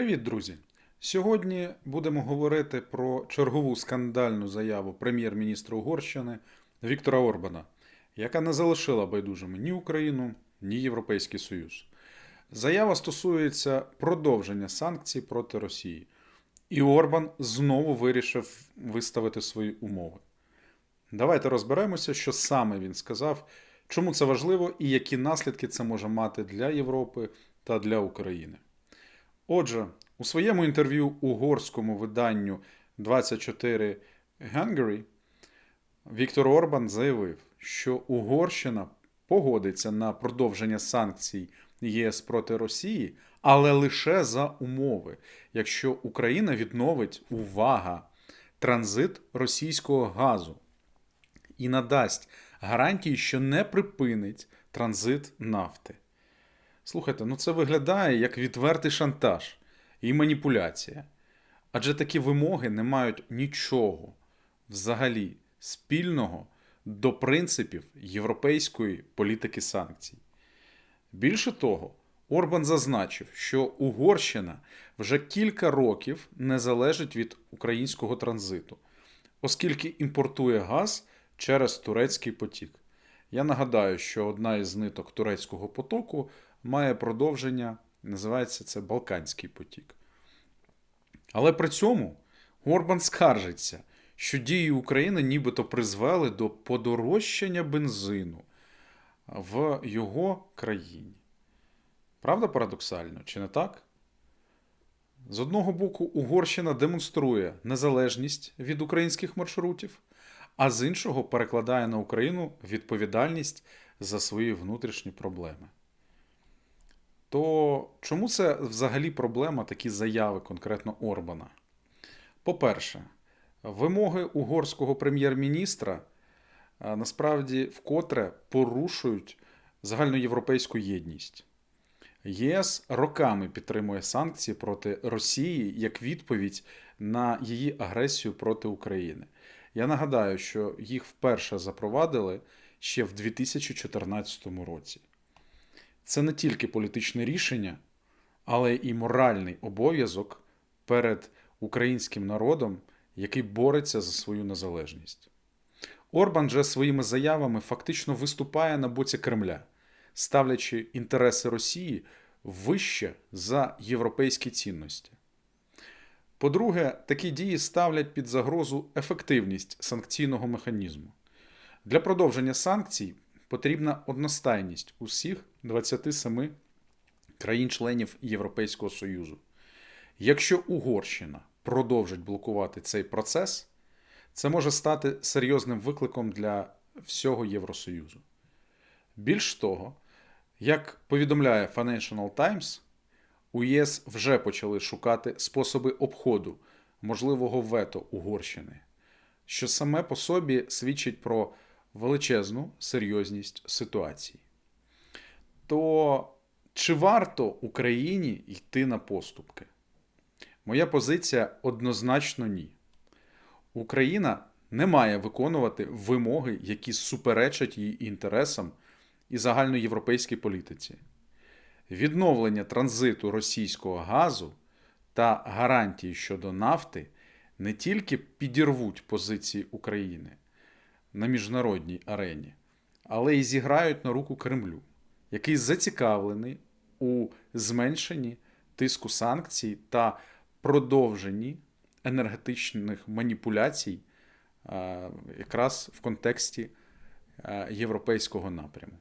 Привіт, друзі! Сьогодні будемо говорити про чергову скандальну заяву прем'єр-міністра Угорщини Віктора Орбана, яка не залишила байдужими ні Україну, ні Європейський Союз. Заява стосується продовження санкцій проти Росії. І Орбан знову вирішив виставити свої умови. Давайте розберемося, що саме він сказав, чому це важливо і які наслідки це може мати для Європи та для України. Отже, у своєму інтерв'ю угорському виданню 24 Hungary Віктор Орбан заявив, що Угорщина погодиться на продовження санкцій ЄС проти Росії, але лише за умови, якщо Україна відновить увага транзит російського газу і надасть гарантії, що не припинить транзит нафти. Слухайте, ну це виглядає як відвертий шантаж і маніпуляція. Адже такі вимоги не мають нічого взагалі спільного до принципів європейської політики санкцій. Більше того, Орбан зазначив, що Угорщина вже кілька років не залежить від українського транзиту, оскільки імпортує газ через турецький потік. Я нагадаю, що одна із ниток турецького потоку має продовження, називається це Балканський потік. Але при цьому Орбан скаржиться, що дії України нібито призвели до подорожчання бензину в його країні. Правда парадоксально, чи не так? З одного боку, Угорщина демонструє незалежність від українських маршрутів, а з іншого перекладає на Україну відповідальність за свої внутрішні проблеми. То чому це взагалі проблема такі заяви конкретно Орбана? По-перше, вимоги угорського прем'єр-міністра насправді вкотре порушують загальноєвропейську єдність. ЄС роками підтримує санкції проти Росії як відповідь на її агресію проти України. Я нагадаю, що їх вперше запровадили ще в 2014 році. Це не тільки політичне рішення, але і моральний обов'язок перед українським народом, який бореться за свою незалежність. Орбан же своїми заявами фактично виступає на боці Кремля, ставлячи інтереси Росії вище за європейські цінності. По-друге, такі дії ставлять під загрозу ефективність санкційного механізму. Для продовження санкцій потрібна одностайність усіх 27 країн-членів Європейського Союзу. Якщо Угорщина продовжить блокувати цей процес, це може стати серйозним викликом для всього Євросоюзу. Більш того, як повідомляє Financial Times, у ЄС вже почали шукати способи обходу можливого вето Угорщини, що саме по собі свідчить про величезну серйозність ситуації. То чи варто Україні йти на поступки? Моя позиція однозначно ні. Україна не має виконувати вимоги, які суперечать її інтересам і загальноєвропейській політиці. Відновлення транзиту російського газу та гарантії щодо нафти не тільки підірвуть позиції України на міжнародній арені, але й зіграють на руку Кремлю, який зацікавлений у зменшенні тиску санкцій та продовженні енергетичних маніпуляцій якраз в контексті європейського напряму.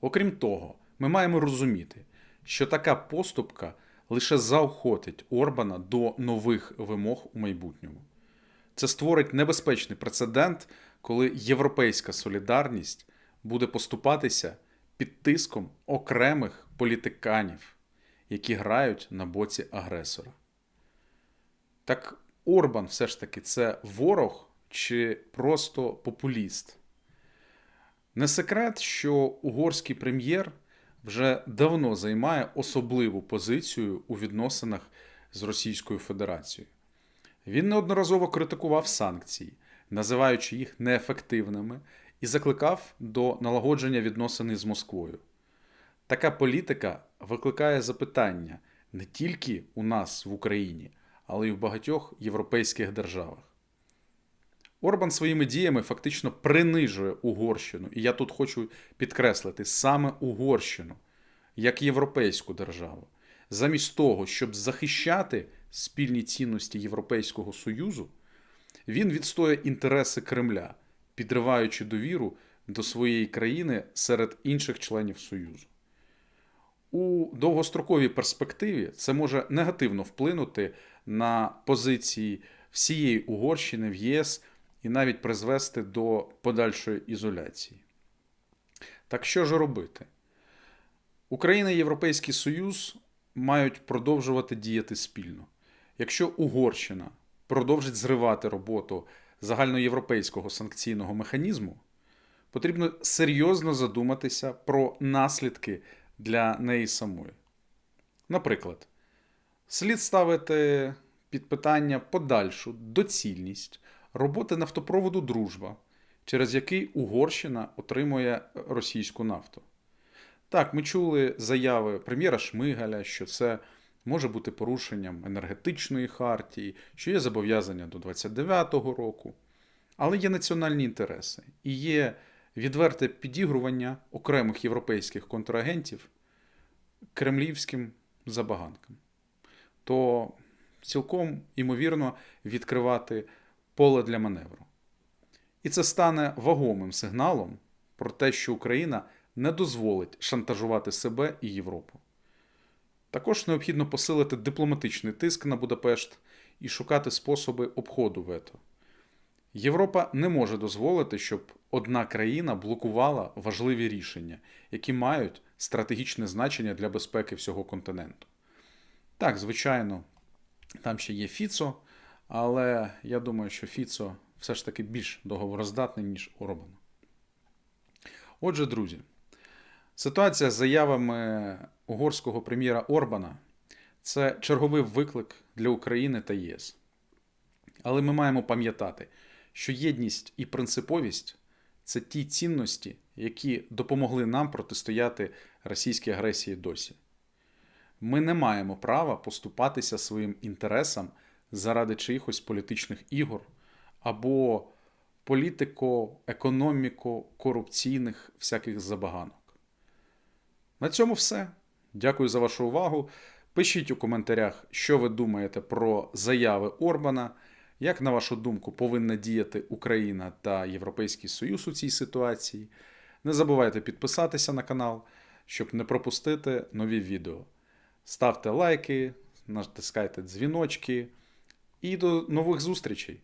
Окрім того, ми маємо розуміти, що така поступка лише заохотить Орбана до нових вимог у майбутньому. Це створить небезпечний прецедент, коли європейська солідарність буде поступатися під тиском окремих політиканів, які грають на боці агресора. Так Орбан все ж таки це ворог чи просто популіст? Не секрет, що угорський прем'єр вже давно займає особливу позицію у відносинах з Російською Федерацією. Він неодноразово критикував санкції, називаючи їх неефективними, і закликав до налагодження відносин з Москвою. Така політика викликає запитання, не тільки у нас в Україні, але й в багатьох європейських державах. Орбан своїми діями фактично принижує Угорщину, і я тут хочу підкреслити саме Угорщину як європейську державу, замість того, щоб захищати спільні цінності Європейського Союзу, він відстоює інтереси Кремля, підриваючи довіру до своєї країни серед інших членів Союзу. У довгостроковій перспективі це може негативно вплинути на позиції всієї Угорщини в ЄС і навіть призвести до подальшої ізоляції. Так що ж робити? Україна і Європейський Союз мають продовжувати діяти спільно. Якщо Угорщина продовжить зривати роботу загальноєвропейського санкційного механізму, потрібно серйозно задуматися про наслідки для неї самої. Наприклад, слід ставити під питання подальшу доцільність роботи нафтопроводу Дружба, через який Угорщина отримує російську нафту. Так, ми чули заяви прем'єра Шмигаля, що це може бути порушенням енергетичної хартії, що є зобов'язання до 29-го року. Але є національні інтереси і є відверте підігрування окремих європейських контрагентів кремлівським забаганкам. То цілком імовірно відкривати поле для маневру. І це стане вагомим сигналом про те, що Україна не дозволить шантажувати себе і Європу. Також необхідно посилити дипломатичний тиск на Будапешт і шукати способи обходу вето. Європа не може дозволити, щоб одна країна блокувала важливі рішення, які мають стратегічне значення для безпеки всього континенту. Так, звичайно, там ще є Фіцо, але я думаю, що Фіцо все ж таки більш договороздатний, ніж Орбан. Отже, друзі, ситуація з заявами угорського прем'єра Орбана це черговий виклик для України та ЄС. Але ми маємо пам'ятати, що єдність і принциповість це ті цінності, які допомогли нам протистояти російській агресії досі. Ми не маємо права поступатися своїм інтересам заради чиїхось політичних ігор або політико-економіко-корупційних всяких забаганок. На цьому все. Дякую за вашу увагу. Пишіть у коментарях, що ви думаєте про заяви Орбана. Як, на вашу думку, повинна діяти Україна та Європейський Союз у цій ситуації? Не забувайте підписатися на канал, щоб не пропустити нові відео. Ставте лайки, натискайте дзвіночки і до нових зустрічей!